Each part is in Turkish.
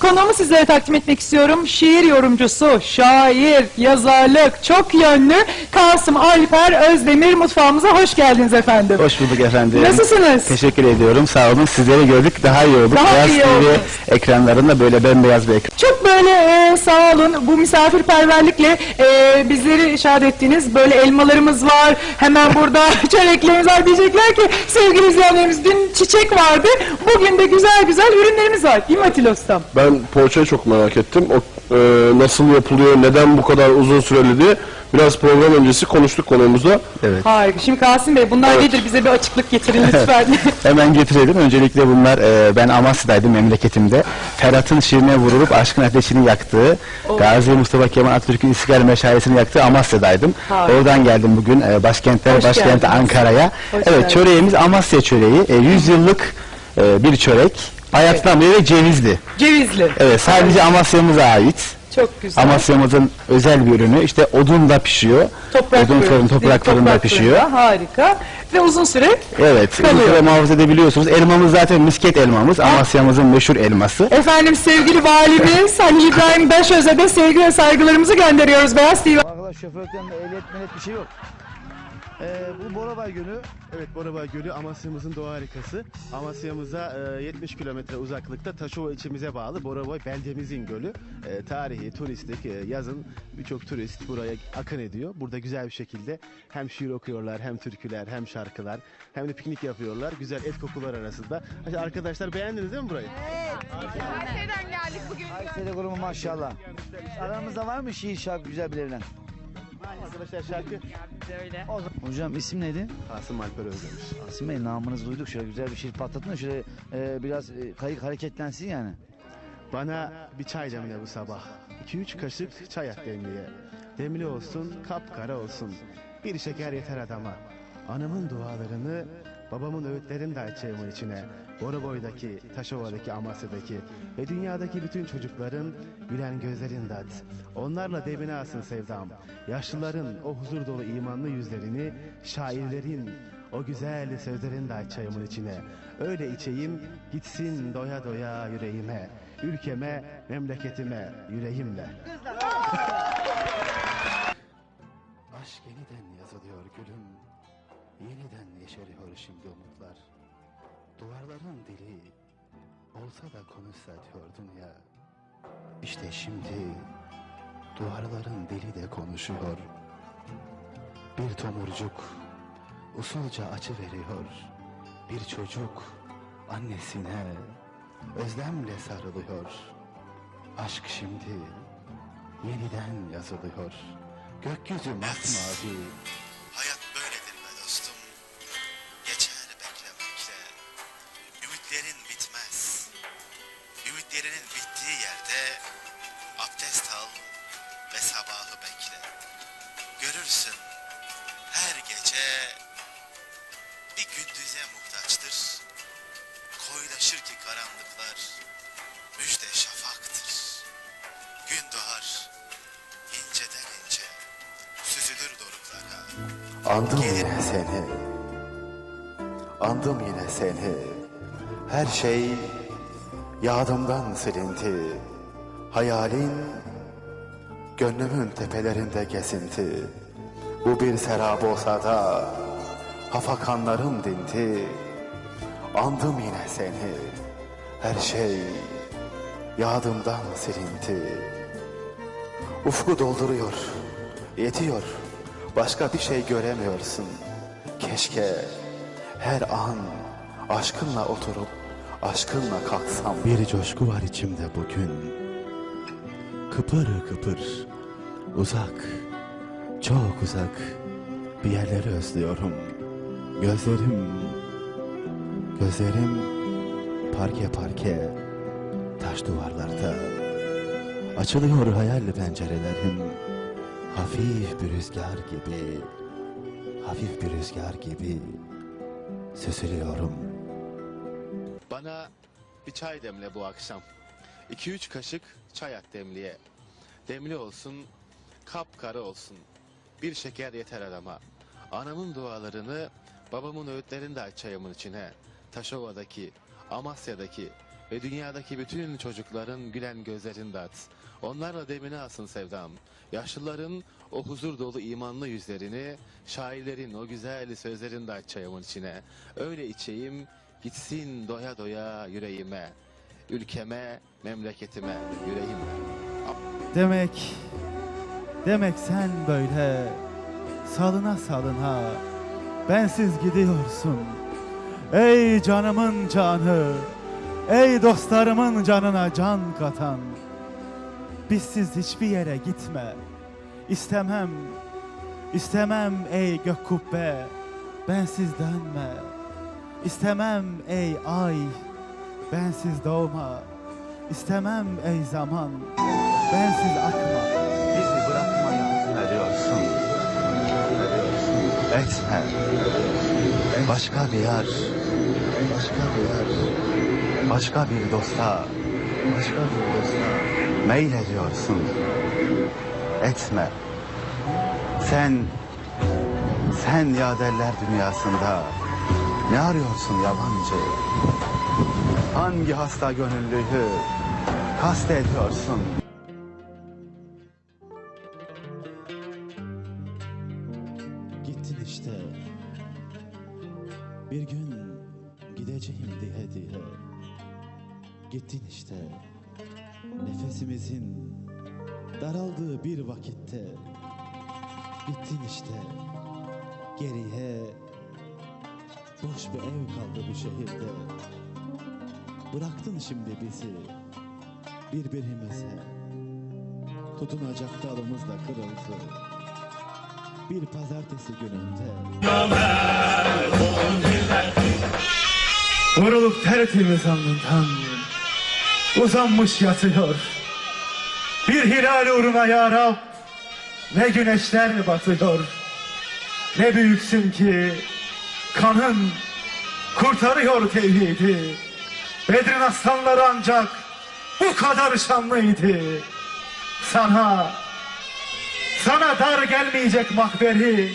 Konuğumu sizlere takdim etmek istiyorum. Şiir yorumcusu, şair, yazarlık, çok yönlü Kasım Alper Özdemir mutfağımıza hoş geldiniz efendim. Hoş bulduk efendim. Nasılsınız? Teşekkür ediyorum. Sağ olun. Sizleri gördük. Daha iyi olduk. Daha Beyaz iyi TV oldunuz. ekranlarında böyle bembeyaz bir ekran. Çok böyle e, sağ olun bu misafirperverlikle e, bizleri şad ettiniz. Böyle elmalarımız var. Hemen burada çöreklerimiz var. Diyecekler ki sevgili izleyenlerimiz dün çiçek vardı. Bugün de güzel güzel ürünlerimiz var. Değil mi Atilla Ustam? Ben poğaçayı çok merak ettim. O e, nasıl yapılıyor, neden bu kadar uzun süreli diye biraz program öncesi konuştuk konuğumuzda. Evet. Harika. Şimdi Kasım Bey bunlar Evet. nedir? Bize bir açıklık getirin lütfen. Hemen getirelim. Öncelikle bunlar e, ben Amasya'daydım memleketimde. Ferhat'ın şirine vurulup aşkın ateşini yaktığı, Gazi Mustafa Kemal Atatürk'ün İstiklal Meşalesi'ni yaktığı Amasya'daydım. Harika. Oradan geldim bugün e, başkentler Hoş başkenti geldiniz. Ankara'ya. Hoş evet geldiniz. çöreğimiz Amasya çöreği. E, 100 yıllık e, bir çörek. Bayatlamıyor ve cevizli. Cevizli. Evet sadece Amasya'mıza ait. Çok güzel. Amasya'mızın özel bir ürünü. İşte odunla pişiyor. Toprak Odun fırın- fırın, toprak fırında pişiyor. Harika. Ve uzun süre Evet, Kalıyor. süre muhafaza edebiliyorsunuz. Elmamız zaten misket elmamız. Amasya'mızın meşhur elması. Efendim sevgili valimiz Halil İbrahim Beşöz'e de sevgi ve saygılarımızı gönderiyoruz Beyaz TV. Arkadaş şoförlükten de ehliyet mehliyet bir şey yok. Ee, bu Borabay Gölü. Evet Borabay Gölü Amasya'mızın doğa harikası. Amasya'mıza e, 70 kilometre uzaklıkta Taşova ilçemize bağlı Borabay beldemizin gölü. E, tarihi, turistik, e, yazın birçok turist buraya akın ediyor. Burada güzel bir şekilde hem şiir okuyorlar, hem türküler, hem şarkılar, hem de piknik yapıyorlar. Güzel et kokular arasında. Arkadaşlar beğendiniz değil mi burayı? Kayseri'den geldik bugün. Kayseri grubu maşallah. Aramızda var mı şiir şarkı güzel Arkadaşlar şarkı Hocam isim neydi? Kasım Alper Özdemiş. Asim Bey namınızı duyduk. Şöyle güzel bir şiir patlatın da şöyle e, biraz e, kayık hareketlensin yani. Bana bir çay demle bu sabah. 2-3 kaşık çay at demliğe. Demli olsun, kapkara olsun. Bir şeker yeter adama. Anamın dualarını, babamın öğütlerini de açayımın içine. Boruboy'daki, Taşova'daki, Amasya'daki ve dünyadaki bütün çocukların gülen gözlerini de at. Onlarla debine alsın sevdam. Yaşlıların o huzur dolu imanlı yüzlerini, şairlerin o güzel sözlerini de aç çayımın içine. Öyle içeyim, gitsin doya doya yüreğime. Ülkeme, memleketime, yüreğimle. Aşk yeşeriyor şimdi umutlar. Duvarların dili olsa da konuşsa diyordun ya. İşte şimdi duvarların dili de konuşuyor. Bir tomurcuk usulca acı veriyor. Bir çocuk annesine özlemle sarılıyor. Aşk şimdi yeniden yazılıyor. Gökyüzü masmavi. Andım yine seni. Andım yine seni. Her şey yadımdan silindi. Hayalin gönlümün tepelerinde gezinti. Bu bir serap olsa da hafakanlarım dindi. Andım yine seni. Her şey yadımdan silindi. Ufku dolduruyor, yetiyor. Başka bir şey göremiyorsun. Keşke her an aşkınla oturup aşkınla kalksam. Bir coşku var içimde bugün. Kıpır kıpır, uzak, çok uzak bir yerleri özlüyorum. Gözlerim, gözlerim parke parke taş duvarlarda. Açılıyor hayal pencerelerim. Hafif bir rüzgar gibi, hafif bir rüzgar gibi süzülüyorum. Bana bir çay demle bu akşam. 2-3 kaşık çay at demliğe. Demli olsun, kapkara olsun. Bir şeker yeter adama. Anamın dualarını, babamın öğütlerini de aç çayımın içine. Taşova'daki, Amasya'daki ve dünyadaki bütün çocukların gülen gözlerini aç. Onlarla demini alsın sevdam. Yaşlıların o huzur dolu imanlı yüzlerini, şairlerin o güzel sözlerini de aç çayımın içine. Öyle içeyim, gitsin doya doya yüreğime, ülkeme, memleketime, yüreğime. Demek, demek sen böyle salına salına bensiz gidiyorsun. Ey canımın canı, ey dostlarımın canına can katan. Bizsiz hiçbir yere gitme. İstemem, istemem ey gök kubbe, bensiz dönme. İstemem ey ay, bensiz doğma. İstemem ey zaman, bensiz akma. Bizi bırakmaya? Ne diyorsun? Etme. Başka bir yer. Başka bir yer. Başka bir dosta. Başka bir dosta. Meylediyorsun. Etme. Sen, sen yaderler dünyasında ne arıyorsun yabancı? Hangi hasta gönüllüyü kastediyorsun? Gittin işte. Bir gün gideceğim diye diye. Gittin işte. Nefesimizin daraldığı bir vakitte. Gittin işte. Geriye boş bir ev kaldı bu şehirde. Bıraktın şimdi bizi birbirimize. Tutunacak dalımız da kırıldı bir pazartesi gününde. Vurulup tertemiz alnından uzanmış yatıyor. Bir hilal uğruna ya Rab ne güneşler batıyor. Ne büyüksün ki kanın kurtarıyor tevhidi. Bedrin aslanları ancak bu kadar şanlıydı. Sana, sana dar gelmeyecek mahberi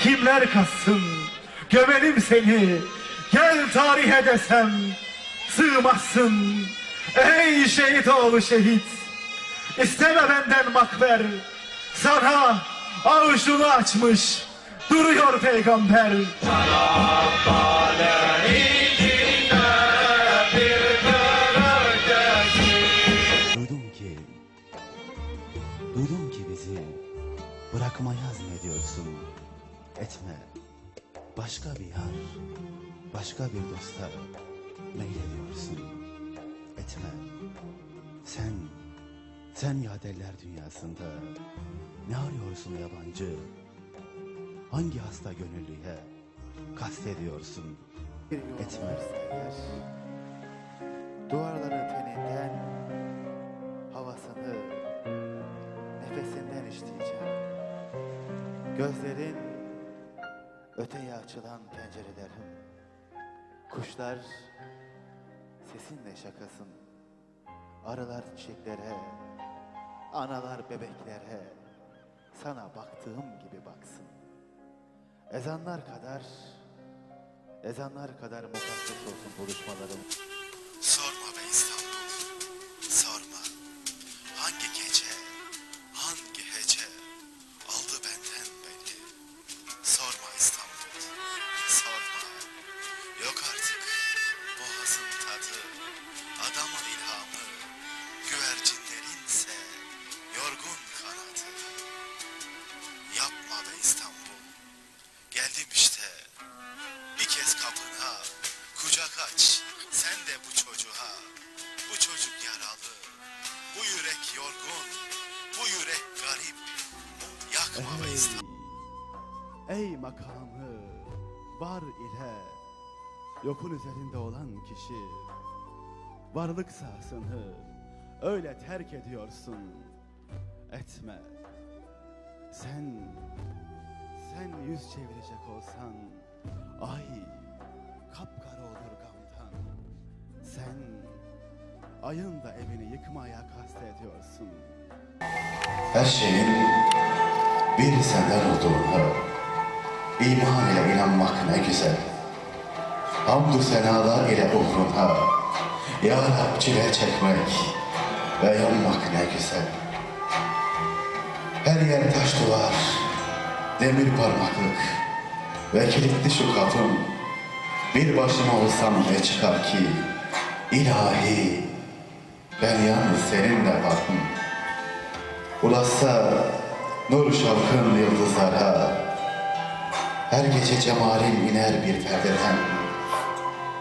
kimler kassın? Gömelim seni, gel tarihe desem sığmazsın. Ey şehit oğlu şehit, isteme benden makber. Sana avucunu açmış duruyor peygamber. Duydum ki, duydum ki bizi bırakmaya azmediyorsun. Etme, başka bir yar, başka bir dosta meylediyorsun. Etme, sen, sen yaderler dünyasında ne arıyorsun yabancı? Hangi hasta gönüllüye kastediyorsun? Etme. Duvarları teninden, havasını, nefesinden işleyeceğim. Gözlerin, öteye açılan pencerelerim. Kuşlar, sesinle şakasın. Arılar çiçeklere, analar bebeklere, sana baktığım gibi baksın. Ezanlar kadar, ezanlar kadar mukaddes olsun buluşmalarım. Ey, makamı var ile yokun üzerinde olan kişi. Varlık sahasını öyle terk ediyorsun. Etme. Sen sen yüz çevirecek olsan ay kapkara olur gamdan sen ayın da evini yıkmaya kastediyorsun. Her şeyin bir senden olduğuna iman ile inanmak ne güzel. Hamdü senalar ile uğruna Ya Rab çile çekmek ve yanmak ne güzel. Her yer taş duvar, demir parmaklık ve kilitli şu kapım. Bir başıma olsam ne çıkar ki? İlahi, ben yalnız seninle varım. Ulaşsa nur şavkın yıldızlara, her gece cemalim iner bir perdeden.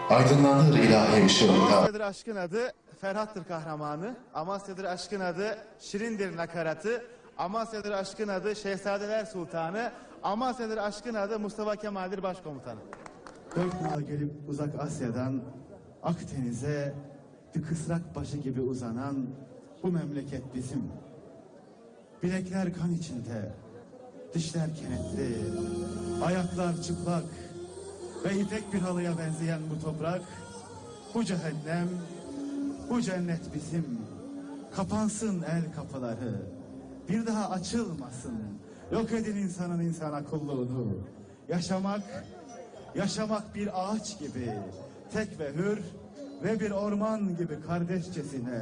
Aydınlanır ilahi ışığında. Amasya'dır aşkın adı Ferhat'tır kahramanı. Amasya'dır aşkın adı Şirindir nakaratı. Amasya'dır aşkın adı Şehzadeler Sultanı. Amasya'dır aşkın adı Mustafa Kemal'dir başkomutanı. Dört nala gelip uzak Asya'dan Akdeniz'e bir kısrak başı gibi uzanan bu memleket bizim. Bilekler kan içinde, dişler kenetli, ayaklar çıplak ve ipek bir halıya benzeyen bu toprak, bu cehennem, bu cennet bizim. Kapansın el kapıları, bir daha açılmasın. Yok edin insanın insana kulluğunu. Yaşamak, yaşamak bir ağaç gibi, tek ve hür ve bir orman gibi kardeşçesine.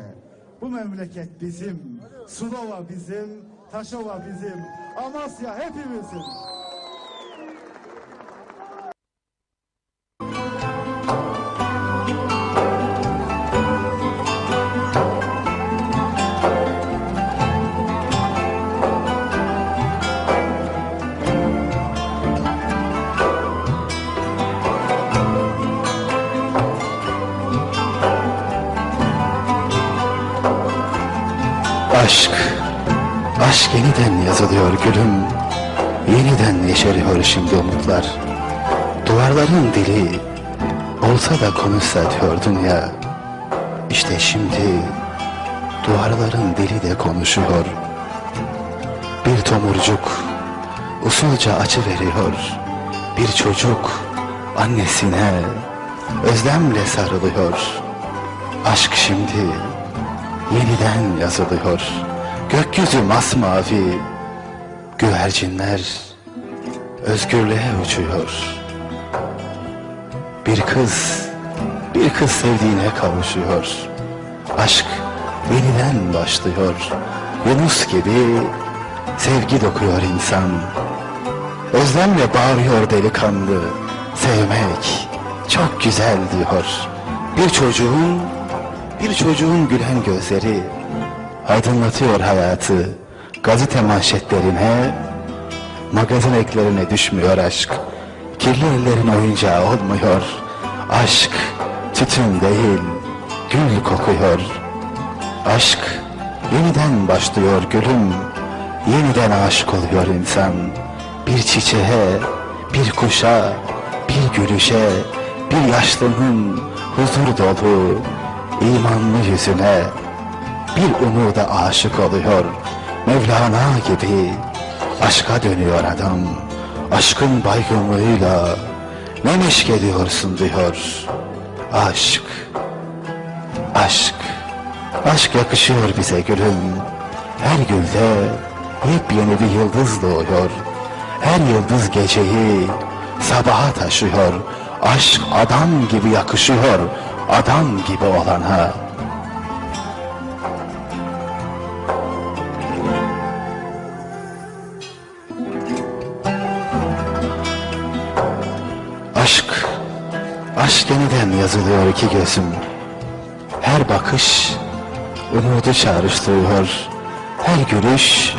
Bu memleket bizim, Sulova bizim, Taşova bizim, Amasya hepimizin. Aşk, aşk yeniden yazılıyor gülüm. Yeniden yeşeriyor şimdi umutlar. Duvarların dili olsa da konuşsa diyordun ya. İşte şimdi duvarların dili de konuşuyor. Bir tomurcuk usulca açı veriyor. Bir çocuk annesine özlemle sarılıyor. Aşk şimdi yeniden yazılıyor. Gökyüzü masmavi, güvercinler özgürlüğe uçuyor. Bir kız, bir kız sevdiğine kavuşuyor. Aşk yeniden başlıyor. Yunus gibi sevgi dokuyor insan. Özlemle bağırıyor delikanlı. Sevmek çok güzel diyor. Bir çocuğun bir çocuğun gülen gözleri aydınlatıyor hayatı. Gazete manşetlerine, magazin eklerine düşmüyor aşk. Kirli ellerin oyuncağı olmuyor. Aşk tütün değil, gül kokuyor. Aşk yeniden başlıyor gülüm. Yeniden aşık oluyor insan. Bir çiçeğe, bir kuşa, bir gülüşe, bir yaşlının huzur dolu, imanlı yüzüne bir umuda aşık oluyor. Mevlana gibi aşka dönüyor adam. Aşkın baygınlığıyla ne meşk ediyorsun diyor. Aşk, aşk, aşk yakışıyor bize gülüm. Her gülde yepyeni bir yıldız doğuyor. Her yıldız geceyi sabaha taşıyor. Aşk adam gibi yakışıyor adam gibi olana. Aşk yeniden yazılıyor iki gözüm. Her bakış umudu çağrıştırıyor. Her gülüş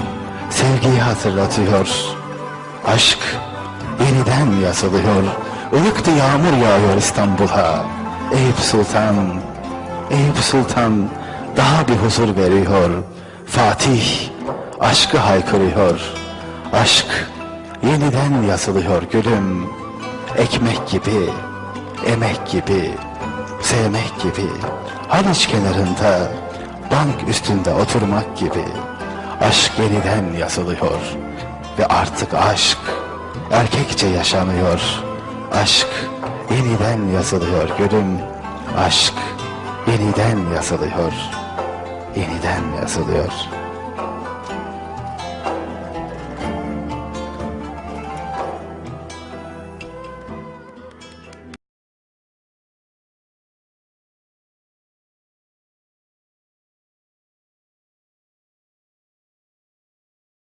sevgiyi hatırlatıyor. Aşk yeniden yazılıyor. Ilıktı yağmur yağıyor İstanbul'a. Eyüp Sultan, Eyüp Sultan daha bir huzur veriyor. Fatih aşkı haykırıyor. Aşk yeniden yazılıyor gülüm. Ekmek gibi, emek gibi, sevmek gibi. Haliç kenarında, bank üstünde oturmak gibi. Aşk yeniden yazılıyor. Ve artık aşk erkekçe yaşanıyor. Aşk yeniden yazılıyor gülüm. Aşk yeniden yazılıyor. Yeniden yazılıyor.